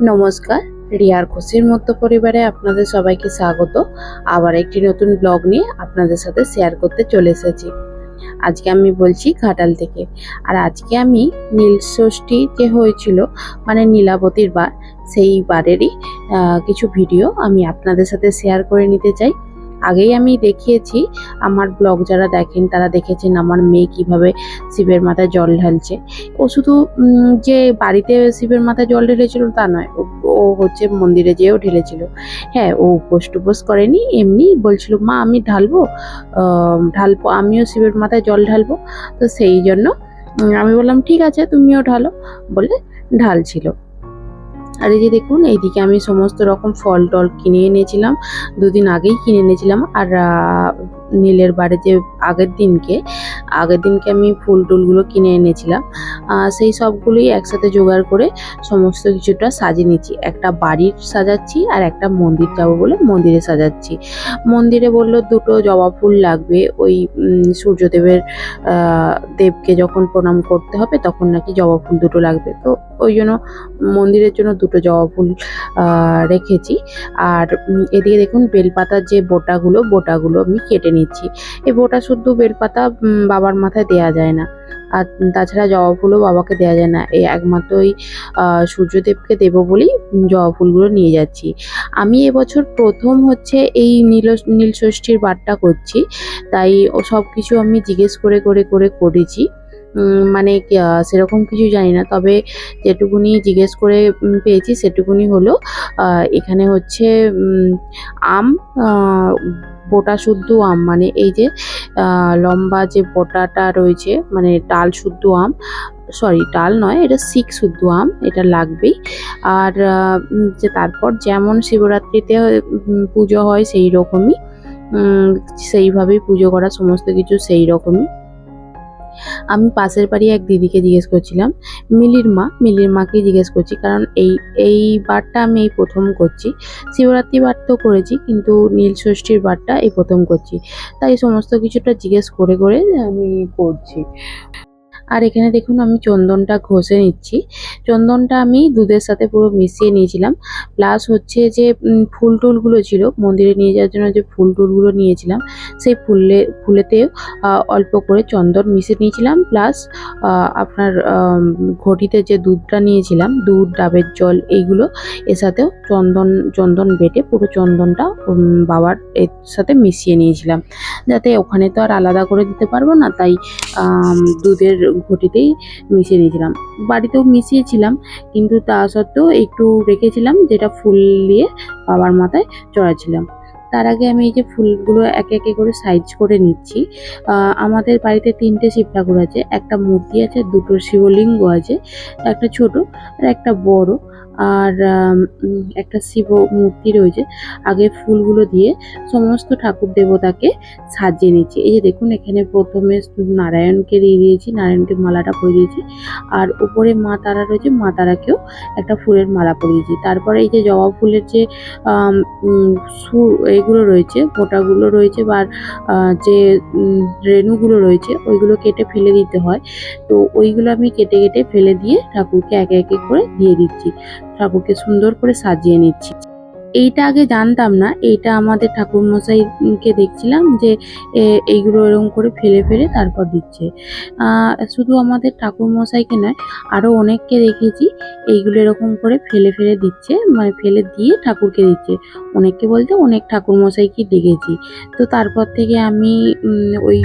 নমস্কার, রিয়ার খুশির মতো পরিবারে আপনাদের সবাইকে স্বাগত। আবার একটি নতুন ব্লগ নিয়ে আপনাদের সাথে শেয়ার করতে চলে এসেছি। আজকে আমি বলছি ঘাটাল থেকে। আর আজকে আমি নীল ষষ্ঠী যে হয়েছিল মানে নীলাবতীর বার, সেই বারেরই কিছু ভিডিও আমি আপনাদের সাথে শেয়ার করে নিতে চাই। আগেই আমি দেখিয়েছি, আমার ব্লগ যারা দেখেন তারা দেখেছেন আমার মেয়ে কীভাবে শিবের মাথায় জল ঢালছে। ও শুধু যে বাড়িতে শিবের মাথায় জল ঢেলেছিল তা নয়, ও- হচ্ছে মন্দিরে যেয়েও ঢেলেছিল। হ্যাঁ ও উপোস টুপোস করেনি, এমনি বলছিল, মা, আমি ঢালবো ঢালবো, আমিও শিবের মাথায় জল ঢালবো। তো সেই জন্য আমি বললাম, ঠিক আছে, তুমিও ঢালো। বলে ঢালছিল। আর এই যে দেখুন, এইদিকে আমি সমস্ত রকম ফল টল কিনে এনেছিলাম, দুদিন আগেই কিনে এনেছিলাম। আর নীলের বাড়ি যে আগের দিনকে আগের দিনকে আমি ফুল টুলগুলো কিনে এনেছিলাম। সেই সবগুলোই একসাথে জোগাড় করে সমস্ত কিছুটা সাজিয়ে নিচ্ছি। একটা বাড়ির সাজাচ্ছি আর একটা মন্দির যাব বলে মন্দিরে সাজাচ্ছি। মন্দিরে বলল দুটো জবা ফুল লাগবে, ওই সূর্যদেবের দেবকে যখন প্রণাম করতে হবে তখন নাকি জবা ফুল দুটো লাগবে। তো ওই জন্য মন্দিরের জন্য দুটো জবা ফুল রেখেছি। আর এদিকে দেখুন বেলপাতার যে বোটাগুলো বোটাগুলো আমি কেটে নিচ্ছি এই বোটা শুদ্ধ বেলপাতা বাবার মাথায় দেয়া যায় না। আর তাছাড়া জবা ফুলও বাবাকে দেওয়া যায় না। এই একমাত্র ওই সূর্যদেবকে দেবো বলেই জবা ফুলগুলো নিয়ে যাচ্ছি। আমি এবছর প্রথম হচ্ছে এই নীল, নীলষষ্ঠীর বারটা করছি। তাই ও সব কিছু আমি জিজ্ঞেস করে করে করে করেছি। মানে সেরকম কিছু জানি না। তবে যেটুকুনি জিজ্ঞেস করে পেয়েছি সেটুকুনি হলো এখানে হচ্ছে আম বোটা শুদ্ধ আম মানে এই যে লম্বা যে বোটাটা রয়েছে মানে ডাল শুদ্ধ আম সরি ডাল নয়, এটা সিক শুদ্ধ আম, এটা লাগবেই। আর যে তারপর যেমন শিবরাত্রিতে পুজো হয় সেই রকমই সেইভাবেই পুজো করা, সমস্ত কিছু সেই রকমই। আমি পাশের বাড়ি এক দিদিকে জিজ্ঞেস করছিলাম, মিলির মা, মিলির মাকে জিজ্ঞেস করছি, কারণ এই এই বারটা আমি এই প্রথম করছি। শিবরাত্রি বার তো করেছি, কিন্তু নীল ষষ্ঠীর বারটা এই প্রথম করছি। তাই সমস্ত কিছুটা জিজ্ঞেস করে করে আমি করছি। আর এখানে দেখুন আমি চন্দনটা ঘষে নিচ্ছি। চন্দনটা আমি দুধের সাথে পুরো মিশিয়ে নিয়েছিলাম। প্লাস হচ্ছে যে ফুল টুলগুলো ছিল মন্দিরে নিয়ে যাওয়ার জন্য যে ফুল টুলগুলো নিয়েছিলাম সেই ফুলে ফুলেতেও আহ, অল্প করে চন্দন মিশিয়ে নিয়েছিলাম। প্লাস আপনার ঘটিতে যে দুধটা নিয়েছিলাম দুধ ডাবের জল এইগুলো এর সাথেও চন্দন চন্দন বেটে পুরো চন্দনটা বাবার এর সাথে মিশিয়ে নিয়েছিলাম। যাতে ওখানে তো আর আলাদা করে দিতে পারব না তাই দুধের ঘটিতেই মিশিয়ে নিয়েছিলাম বাড়িতেও মিশিয়েছিলাম, কিন্তু তা সত্ত্বেও একটু রেখেছিলাম যেটা ফুল দিয়ে বাবার মাথায় চড়াচ্ছিলাম। তার আগে আমি এই যে ফুলগুলো একে একে করে সাইজ করে নিচ্ছি। আমাদের বাড়িতে তিনটে শিব ঠাকুর আছে, একটা মূর্তি আছে, দুটো শিবলিঙ্গ আছে, একটা ছোট আর একটা বড়। আর একটা শিব মূর্তি রয়েছে। আগে ফুলগুলো দিয়ে সমস্ত ঠাকুর দেবতাকে সাজিয়ে নিচ্ছি। এই যে দেখুন, এখানে প্রথমে নারায়ণকে দিয়ে দিয়েছি, নারায়ণকে মালাটা পরিয়ে দিয়েছি। আর উপরে মা তারা রয়েছে, মা তারাকেও একটা ফুলের মালা পরিয়েছি তারপরে এই যে জবা ফুলের যে সুর এগুলো রয়েছে ফোঁটাগুলো রয়েছে বা যে রেণুগুলো রয়েছে, ওইগুলো কেটে ফেলে দিতে হয়। তো ওইগুলো আমি কেটে কেটে ফেলে দিয়ে ঠাকুরকে একে একে করে দিয়ে দিচ্ছি। ঠাকুরকে সুন্দর করে সাজিয়ে নিচ্ছি। এইটা আগে জানতাম না, এইটা আমাদের ঠাকুর মশাইকে দেখছিলাম যে এইগুলো এরকম করে ফেলে ফেলে তারপর দিচ্ছে। শুধু আমাদের ঠাকুর মশাইকে নয়, আরও অনেককে দেখেছি, এইগুলো এরকম করে ফেলে ফেলে দিচ্ছে মানে ফেলে দিয়ে ঠাকুরকে দিচ্ছে। অনেককে বলতে অনেক ঠাকুর মশাইকে দেখেছি তো তারপর থেকে আমি ওই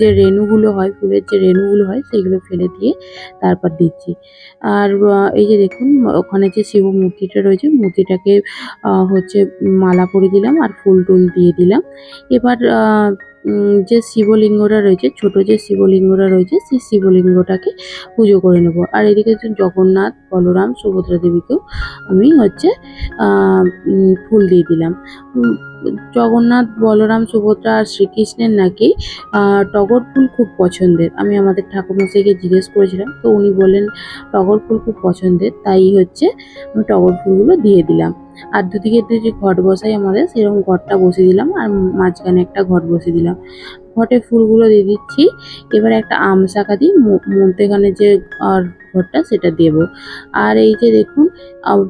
যে রেণুগুলো হয়, ফুলের যে রেণুগুলো হয়, সেগুলো ফেলে দিয়ে তারপর দিচ্ছি। আর এই যে দেখুন, ওখানে যে শিব মূর্তিটা রয়েছে, মূর্তিটাকে হচ্ছে মালা পরে দিলাম আর ফুল টুল দিয়ে দিলাম। এবার যে শিবলিঙ্গটা রয়েছে, ছোট যে শিবলিঙ্গটা রয়েছে, সেই শিবলিঙ্গটাকে পুজো করে নেব। আর এদিকে হচ্ছে জগন্নাথ, বলরাম, সুভদ্রা দেবীকেও আমি হচ্ছে ফুল দিয়ে দিলাম। জগন্নাথ, বলরাম, সুভদ্রা আর শ্রীকৃষ্ণের নাকি টগর ফুল খুব পছন্দের। আমি আমাদের ঠাকুরমশাইকে জিজ্ঞেস করেছিলাম, তো উনি বললেন, টগর ফুল খুব পছন্দের। তাই হচ্ছে, আমি টগর ফুলগুলো দিয়ে দিলাম। আর দুদিকে দিয়ে যে ঘট বসাই আমাদের, সেরকম ঘরটা বসিয়ে দিলাম আর মাঝখানে একটা ঘট বসিয়ে দিলাম। ঘটে ফুলগুলো দিয়ে দিচ্ছি। এবার একটা আম শাখা দিই মধ্যেখানে যে, আর ঘরটা সেটা দেব। আর এই যে দেখুন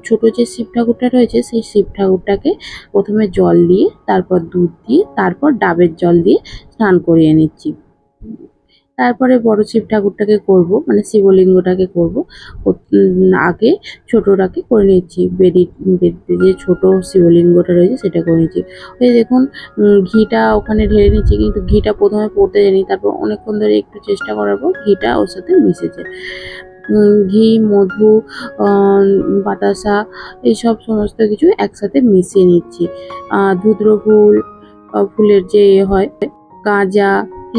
ছোট যে শিব ঠাকুরটা রয়েছে, সেই শিব ঠাকুরটাকে প্রথমে জল দিয়ে, তারপর দুধ দিয়ে, তারপর ডাবের জল দিয়ে স্নান করিয়ে নিচ্ছি। তারপরে বড় শিব ঠাকুরটাকে করব মানে শিবলিঙ্গটাকে করব। আগে ছোটটাকে করে নিচ্ছি বেদি বেদিতে যে ছোট শিবলিঙ্গটা রয়েছে সেটা করে নিচ্ছি ওই দেখুন ঘিটা ওখানে ঢেলে নিচ্ছি কিন্তু ঘিটা প্রথমে পড়তে যায়নি তারপর অনেকক্ষণ ধরে একটু চেষ্টা করার পর ঘিটা ওর সাথে মিশেছে। ঘি, মধু বাতাসা, এইসব সমস্ত কিছু একসাথে মিশিয়ে নিচ্ছি। ধুদ্র ফুল ফুলের যে হয়, গাঁজা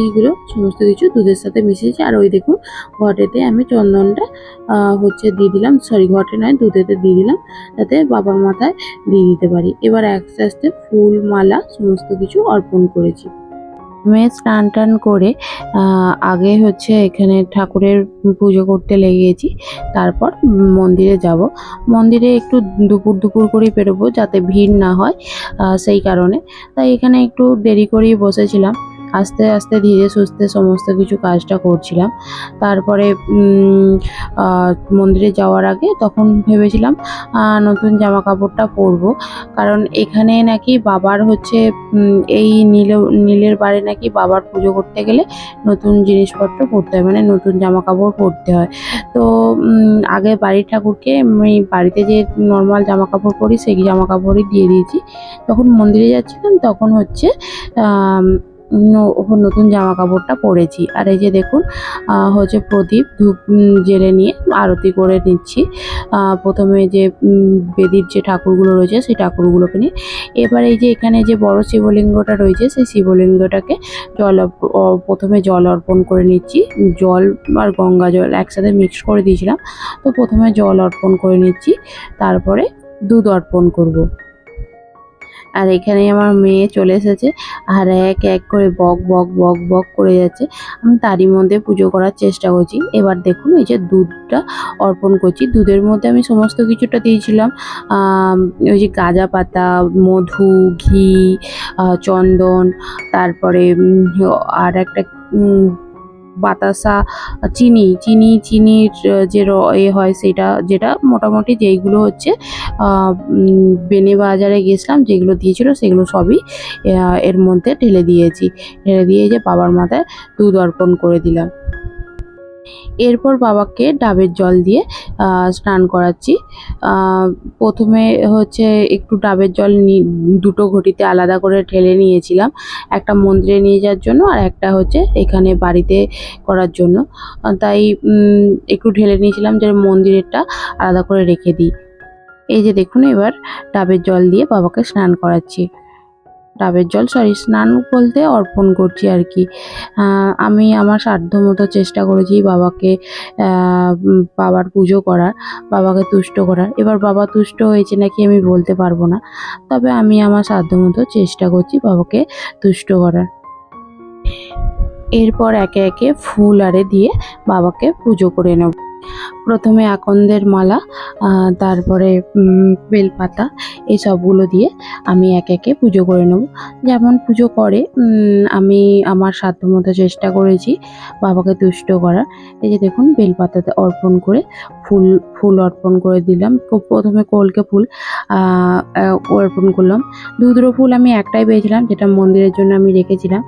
এইগুলো, সমস্ত কিছু দুধের সাথে মিশিয়েছি আর ওই দেখুন, ঘটেতে আমি চন্দনটা হচ্ছে দিয়ে দিলাম। সরি ঘটে নয়, দুধেতে দিয়ে দিলাম। যাতে বাবার মাথায় দিয়ে দিতে পারি। এবার আস্তে আস্তে ফুল, মালা, সমস্ত কিছু অর্পণ করেছি। মেয়ে স্নান টান করে আগে হচ্ছে এখানে ঠাকুরের পুজো করতে লেগেছি। তারপর মন্দিরে যাব। মন্দিরে একটু দুপুর দুপুর করেই বেরোবো যাতে ভিড় না হয় সেই কারণে। তাই এখানে একটু দেরি করেই বসেছিলাম। আস্তে আস্তে ধীরে সুস্থে সমস্ত কিছু কাজটা করছিলাম। তারপরে মন্দিরে যাওয়ার আগে তখন ভেবেছিলাম নতুন জামা কাপড়টা পরবো। কারণ এখানে নাকি বাবার হচ্ছে এই নীল, নীলের বাড়ি নাকি বাবার পুজো করতে গেলে নতুন জিনিসপত্র পরতে হয় মানে নতুন জামা কাপড় পরতে হয়। তো আগে বাড়ির ঠাকুরকে আমি বাড়িতে যে নর্মাল জামা কাপড় পরি, সেই জামা কাপড়ই দিয়ে দিয়েছি। যখন মন্দিরে যাচ্ছিলাম, তখন হচ্ছে নতুন জামা কাপড়টা পরেছি। আর এই যে দেখুন হচ্ছে প্রদীপ ধূপ জেলে নিয়ে আরতি করে নিচ্ছি। প্রথমে যে বেদির যে ঠাকুরগুলো রয়েছে, সেই ঠাকুরগুলোকে নিয়ে। এবার এই যে এখানে যে বড় শিবলিঙ্গটা রয়েছে, সেই শিবলিঙ্গটাকে জল প্রথমে জল অর্পণ করে নিচ্ছি। জল আর গঙ্গা জল একসাথে মিক্স করে দিয়েছিলাম। তো প্রথমে জল অর্পণ করে নিচ্ছি, তারপরে দুধ অর্পণ করব। আর এখানে আমার মেয়ে চলে এসেছে। আর এক এক করে বক বক বক বক করে যাচ্ছে। আমি তারই মধ্যে পুজো করার চেষ্টা করছি। এবার দেখুন, এই যে দুধটা অর্পণ করছি। দুধের মধ্যে আমি সমস্ত কিছুটা দিয়েছিলাম। ওই যে গাঁজা পাতা, মধু, ঘি চন্দন, তারপরে আর একটা বাতাসা, চিনি চিনি চিনির যে র, এ হয় সেটা, যেটা মোটামুটি যেইগুলো হচ্ছে বেনে বাজারে গেছিলাম, যেগুলো দিয়েছিল সেগুলো সবই এর মধ্যে ঢেলে দিয়েছি। ঢেলে দিয়ে যে বাবার মাথায় দুধ অর্পণ করে দিলাম। এরপর বাবাকে ডাবের জল দিয়ে স্নান করাচ্ছি। প্রথমে হচ্ছে একটু ডাবের জল দুটো ঘটিতে আলাদা করে ঢেলে নিয়েছিলাম। একটা মন্দিরে নিয়ে যাওয়ার জন্য আর একটা হচ্ছে এখানে বাড়িতে করার জন্য। তাই একটু ঢেলে নিয়েছিলাম যে মন্দিরেরটা আলাদা করে রেখে দিই। এই যে দেখুন এবার ডাবের জল দিয়ে বাবাকে স্নান করাচ্ছি। ডাবের জল সরি স্নান বলতে অর্পণ করছি আর কি। আমি আমার সাধ্য মতো চেষ্টা করেছি বাবাকে বাবার পুজো করার, বাবাকে তুষ্ট করার। এবার বাবা তুষ্ট হয়েছে নাকি আমি বলতে পারব না, তবে আমি আমার সাধ্য মতো চেষ্টা করছি বাবাকে তুষ্ট করার। এরপর একে একে ফুল আরে দিয়ে বাবাকে পুজো করে নেব। প্রথমে আকন্দের মালা তারপরে বেলপাতা এই সবগুলো দিয়ে আমি এক একে পুজো করে নেব। যেমন পুজো করে আমি আমার সাধ্যমতো চেষ্টা করেছি বাবাকে তুষ্ট করার। এই যে দেখুন বেলপাতাতে অর্পণ করে ফুল ফুল অর্পণ করে দিলাম। প্রথমে কলকে ফুল অর্পণ করলাম। দুদ্র ফুল আমি একটাই পেয়েছিলাম যেটা মন্দিরের জন্য আমি রেখেছিলাম।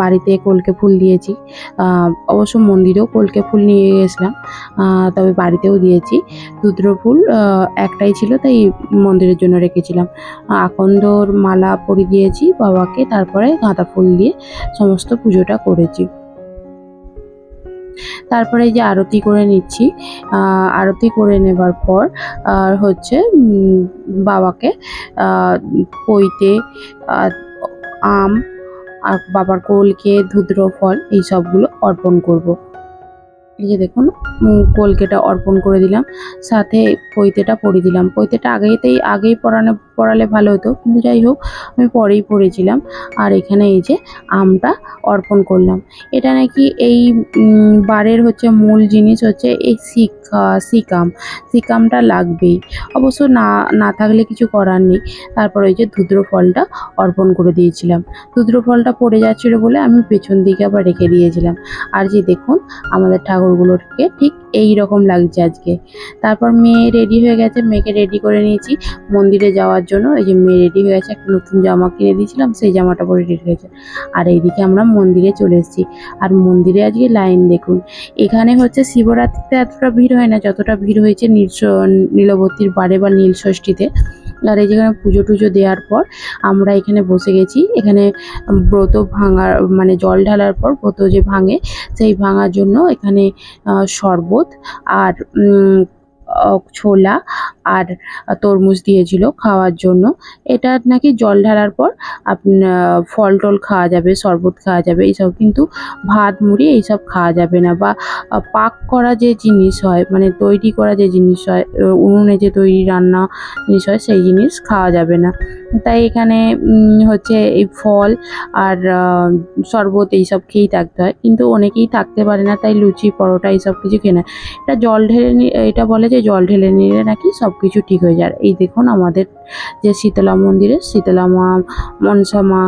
বাড়িতে কলকে ফুল দিয়েছি। অবশ্য মন্দিরেও কলকে ফুল নিয়ে গেছিলাম। আহ, তবে বাড়িতেও দিয়েছি। রুদ্র ফুল একটাই ছিল, তাই মন্দিরের জন্য রেখেছিলাম। আকন্দর মালা পরিয়ে দিয়েছি বাবাকে, তারপরে গাঁদা ফুল দিয়ে সমস্ত পুজোটা করেছি। তারপরে এই যে আরতি করে নিচ্ছি আরতি করে নেবার পর, আর হচ্ছে বাবাকে পইতে আম, আর বাবার কলকে ধুদ্র ফল এই সবগুলো অর্পণ করব। এই যে দেখুন কলকেটা অর্পণ করে দিলাম, সাথে পৈতেটা পরিয়ে দিলাম। পৈতেটা আগেইতেই আগেই পরানো, পরালে ভালো হতো, কিন্তু যাই হোক, আমি পরেই পরেছিলাম। আর এখানে এই যে আমটা অর্পণ করলাম। এটা নাকি এই বারের হচ্ছে মূল জিনিস হচ্ছে এই শিকা সিকাম সিকামটা লাগবেই। অবশ্য না না থাকলে কিছু করার নেই। তারপর ওই যে ধুদ্র ফলটা অর্পণ করে দিয়েছিলাম। ধুদ্র ফলটা পড়ে যাচ্ছিল বলে আমি পেছন দিকে আবার রেখে দিয়েছিলাম। আর যে দেখুন, আমাদের ঠাকুর ঠাকুরগুলোকে ঠিক এই রকম লাগছে আজকে। তারপর মেয়ে রেডি হয়ে গেছে, মেয়েকে রেডি করে নিয়েছি। মন্দিরে যাওয়ার জন্য এই যে মেয়ে রেডি হয়ে গেছে, একটা নতুন জামা কিনে দিয়েছিলাম, সেই জামাটা পরে রেডি হয়েছে আর এইদিকে আমরা মন্দিরে চলে এসেছি। আর মন্দিরে আজকে লাইন দেখুন, এখানে হচ্ছে শিবরাত্রিতে এতটা ভিড় হয় না, যতটা ভিড় হয়েছে নীল নীলবর্তীর বারে বা নীল ষষ্ঠীতে আর এই যেখানে পুজো টুজো দেওয়ার পর আমরা এখানে বসে গেছি। এখানে ব্রত ভাঙার মানে জল ঢালার পর ব্রত যে ভাঙে, সেই ভাঙার জন্য এখানে শরবত আর ছোলা আর তরমুজ দিয়েছিল খাওয়ার জন্য। এটা নাকি জল ঢালার পর আপনার ফল টল খাওয়া যাবে, শরবত খাওয়া যাবে, এইসব কিন্তু ভাত, মুড়ি এইসব খাওয়া যাবে না। বা পাক করা যে জিনিস হয় মানে তৈরি করা যে জিনিস হয় উনুনে যে তৈরি রান্না জিনিস হয়, সেই জিনিস খাওয়া যাবে না। তাই এখানে হচ্ছে এই ফল আর শরবত এইসব খেয়েই থাকতে হয়। কিন্তু অনেকেই থাকতে পারে না, তাই লুচি, পরোটা এইসব কিছু খেয়ে নেয়। এটা জল ঢেলে এটা বলে যে জল ঢেলে নিলে নাকি সব কিছু ঠিক হয়ে যায়। এই দেখুন আমাদের যে শীতলা মন্দিরে শীতলা মা, মনসা মা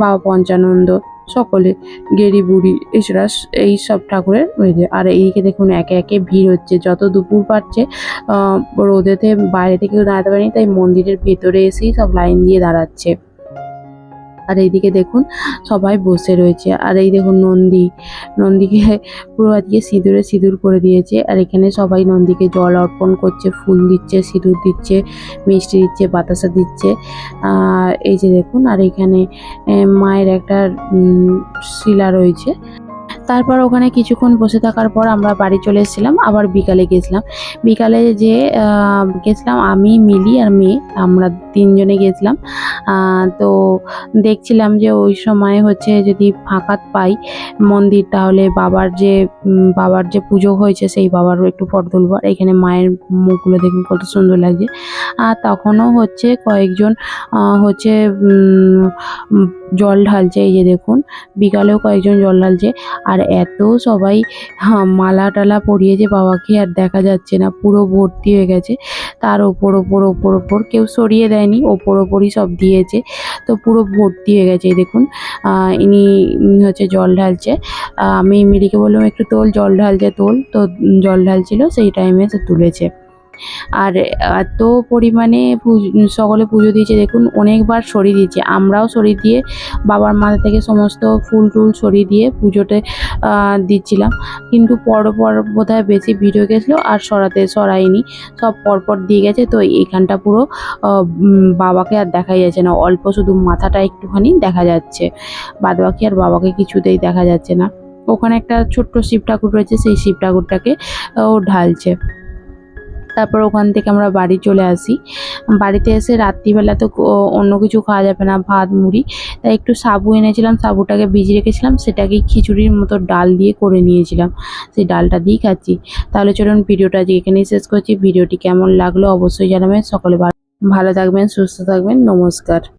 বা পঞ্চানন্দ, সকলে, গেরি বুড়ি, এছাড়া এই সব ঠাকুরের রয়েছে আর এইদিকে দেখুন একে একে ভিড় হচ্ছে। যত দুপুর পাচ্ছে রোদেতে বাইরে থেকে দাঁড়াতে পারেনি, তাই মন্দিরের ভেতরে এসেই সব লাইন দিয়ে দাঁড়াচ্ছে। আর এইদিকে দেখুন সবাই বসে রয়েছে। আর এই দেখুন নন্দী, নন্দীকে পুরো আজকে সিঁদুরে সিঁদুর করে দিয়েছে। আর এখানে সবাই নন্দীকে জল অর্পণ করছে, ফুল দিচ্ছে, সিঁদুর দিচ্ছে, মিষ্টি দিচ্ছে, বাতাসা দিচ্ছে। আর এই যে দেখুন, আর এখানে মায়ের একটা শিলা রয়েছে। তারপর ওখানে কিছুক্ষণ বসে থাকার পর আমরা বাড়ি চলে এসেছিলাম, আবার বিকালে গেছিলাম। বিকালে যে গেছিলাম আমি, মিলি আর মেয়ে, আমরা তিনজনে গেছিলাম। তো দেখছিলাম যে ওই সময় হচ্ছে যদি ফাঁকা পাই মন্দির, তাহলে বাবার যে বাবার যে পুজো হয়েছে, সেই বাবারও একটু ফটো তুলবো। আর এখানে মায়ের মুখগুলো দেখুন কত সুন্দর লাগছে। আর তখনও হচ্ছে কয়েকজন হচ্ছে জল ঢালছে, এই যে দেখুন, বিকালেও কয়েকজন জল ঢালছে। আর এত সবাই হা, মালা টালা পরিয়েছে বাবাকে আর দেখা যাচ্ছে না পুরো ভর্তি হয়ে গেছে। তার ওপর ওপর ওপর ওপর কেউ সরিয়ে দেয়নি ওপর ওপরই সব দিয়েছে। তো পুরো ভর্তি হয়ে গেছে দেখুন। ইনি হচ্ছে জল ঢালছে। আমি মিরিকে বললাম একটু তোল জল ঢালছে তোল। তো জল ঢালছিল সেই টাইমে সে তুলেছে। আর এত পরিমাণে সকলে পুজো দিয়েছে, দেখুন, অনেকবার সরিয়ে দিয়েছে। আমরাও সরিয়ে দিয়ে বাবার মাথা থেকে সমস্ত ফুল টুল সরিয়ে দিয়ে পুজোতে দিচ্ছিলাম। কিন্তু পর পর বোধহয় বেশি ভিড় হয়ে গেছিল আর সরাতে, সরায়নি। সব পরপর দিয়ে গেছে, তো এইখানটা পুরো বাবাকে আর দেখা যাচ্ছে না। অল্প শুধু মাথাটা একটুখানি দেখা যাচ্ছে। বাদ বাকি আর বাবাকে কিছুতেই দেখা যাচ্ছে না। ওখানে একটা ছোট্ট শিব ঠাকুর রয়েছে, সেই শিব ঠাকুরটাকে ও ঢালছে। তারপর ওখান থেকে আমরা বাড়ি চলে আসি। বাড়িতে এসে রাত্রিবেলা তো অন্য কিছু খাওয়া যাবে না, ভাত, মুড়ি। তাই একটু সাবু এনেছিলাম, সাবুটাকে ভিজিয়ে রেখেছিলাম, সেটাকে খিচুড়ির মতো ডাল দিয়ে করে নিয়েছিলাম। সেই ডালটা দিয়েই খাচ্ছি। তাহলে চলুন ভিডিওটা আজকে এখানেই শেষ করছি। ভিডিওটি কেমন লাগল অবশ্যই জানাবেন। সকলে ভালো থাকবেন, সুস্থ থাকবেন। নমস্কার।